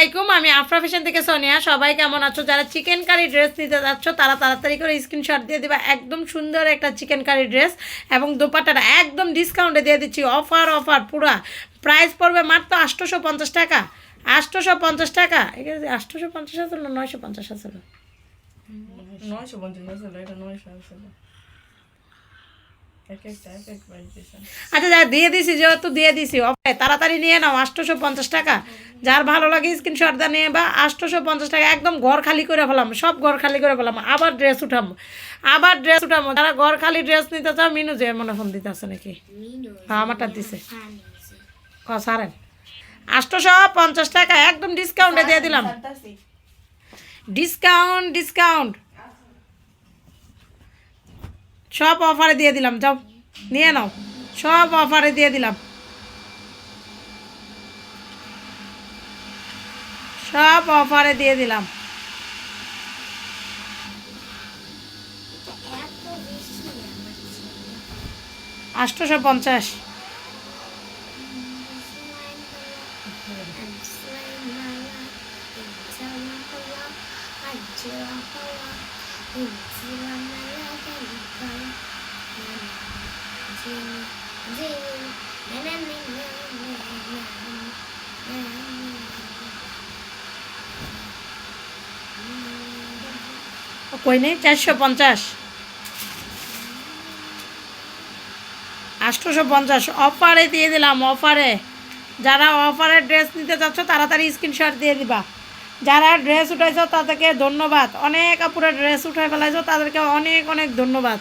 আসসালামাইকুম আমি আফরা ফ্যাশন থেকে সোনিয়া। সবাই কেমন আছো? যারা চিকেন কারি ড্রেস নিতে যাচ্ছ তারা তাড়াতাড়ি করে স্ক্রিনশট দিয়ে দেবে। একদম সুন্দর একটা চিকেন কারি ড্রেস এবং দোপাট্টাটা একদম ডিসকাউন্টে দিয়ে দিচ্ছি। অফার অফার পুরা। প্রাইস পড়বে মাত্র আটশোশো পঞ্চাশ টাকা। আটশোশো পঞ্চাশ টাকা? আটশোশো পঞ্চাশ না নয়শো পঞ্চাশ আছে নয়শো পঞ্চাশ আসলে এটা নয়শো আসলে। আচ্ছা দিয়ে দিছি যেহেতু দিয়ে দিছি অফারে তাড়াতাড়ি নিয়ে নাও আটশোশো পঞ্চাশ টাকা। যার ভালো লাগে স্ক্রিনশট দা নিয়ে বা আটশোশো পঞ্চাশ টাকা একদম ঘর খালি করে ফেলাম সব ঘর খালি করে ফেলাম আবার ড্রেস উঠামো আবার ড্রেস উঠামো যারা ঘর খালি ড্রেস নিতে চাও মিনু যে মনে ফোন দিতে আছে নাকি? হ্যাঁ আমারটা দিছে। ক সারেন। আটশোশো পঞ্চাশ টাকা একদম ডিসকাউন্টে দিয়ে দিলাম। ডিসকাউন্ট ডিসকাউন্ট সব অফারে দিয়ে দিলাম যাও নিয়ে নাও। সব অফারে দিয়ে দিলাম। সব অফারে দিয়ে দিলাম। আটশোশো পঞ্চাশ। কই নেই চারশো পঞ্চাশ। আটশোশো পঞ্চাশ। অফারে দিয়ে দিলাম, অফারে। যারা অফারে ড্রেস নিতে চাচ্ছ, তাড়াতাড়ি স্ক্রিনশট দিয়ে দিবা। যারা ড্রেস উঠাইছো, তাদেরকে ধন্যবাদ। অনেক আপুরে ড্রেস উঠাই ফেলাইছো, তাদেরকে অনেক অনেক ধন্যবাদ।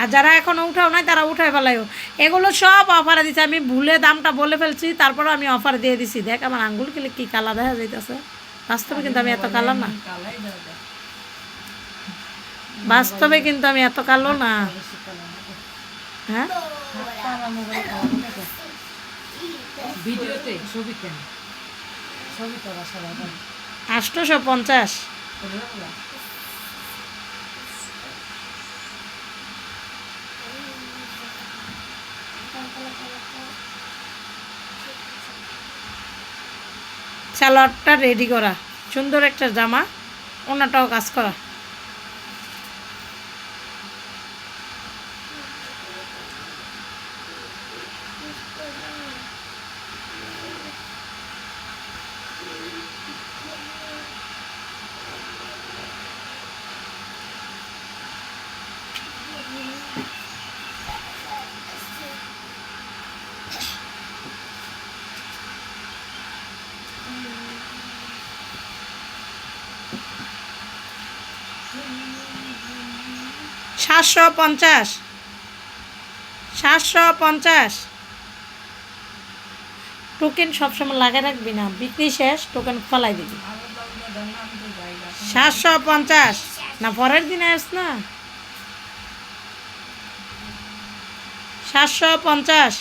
আর যারা এখনও উঠাও নাই, তারা উঠাই ফেলাইও। এগুলো সব অফারে দিছে। আমি ভুলে দামটা বলে ফেলছি তারপরে আমি অফার দিয়ে দিছি। দেখ আমার আঙ্গুল কিলে কী কালা দেখা যাইতেছে। বাস্তবে কিন্তু আমি এত কালো না। বাস্তবে কিন্তু আমি এত কালো না। হ্যাঁ? ভিডিওতে ছবি কেন? ছবি তোলা সবাই আটশোশো পঞ্চাশ। স্যালাডটা রেডি করা। সুন্দর একটা জামা ওনাটাও কাজ করা। সাতশো পঞ্চাশ। সাতশো পঞ্চাশ। টোকেন সবসময় লাগে রাখবি না বিক্রি শেষ টোকেন ফলাই দিবি। সাতশো পঞ্চাশ। না পরের দিনে আস না। সাতশো পঞ্চাশ।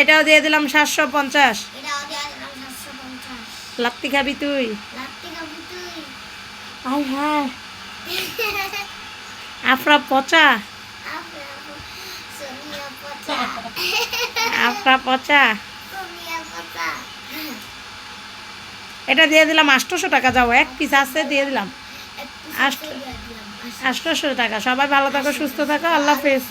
এটাও দিয়ে দিলাম সাতশো পঞ্চাশ। লাত্তি খাবি তুই। হ্যাঁ। আফরা পচা? আফরা পচা? এটা দিয়ে দিলাম আটশোশো টাকা, যাও, এক পিস আছে দিয়ে দিলাম। একটু আষ্ট- সাথে দিয়ে দিলাম আটশোশো টাকা, সবাই ভালো থাকো, সুস্থ থাকো, আল্লাহ হাফেজ।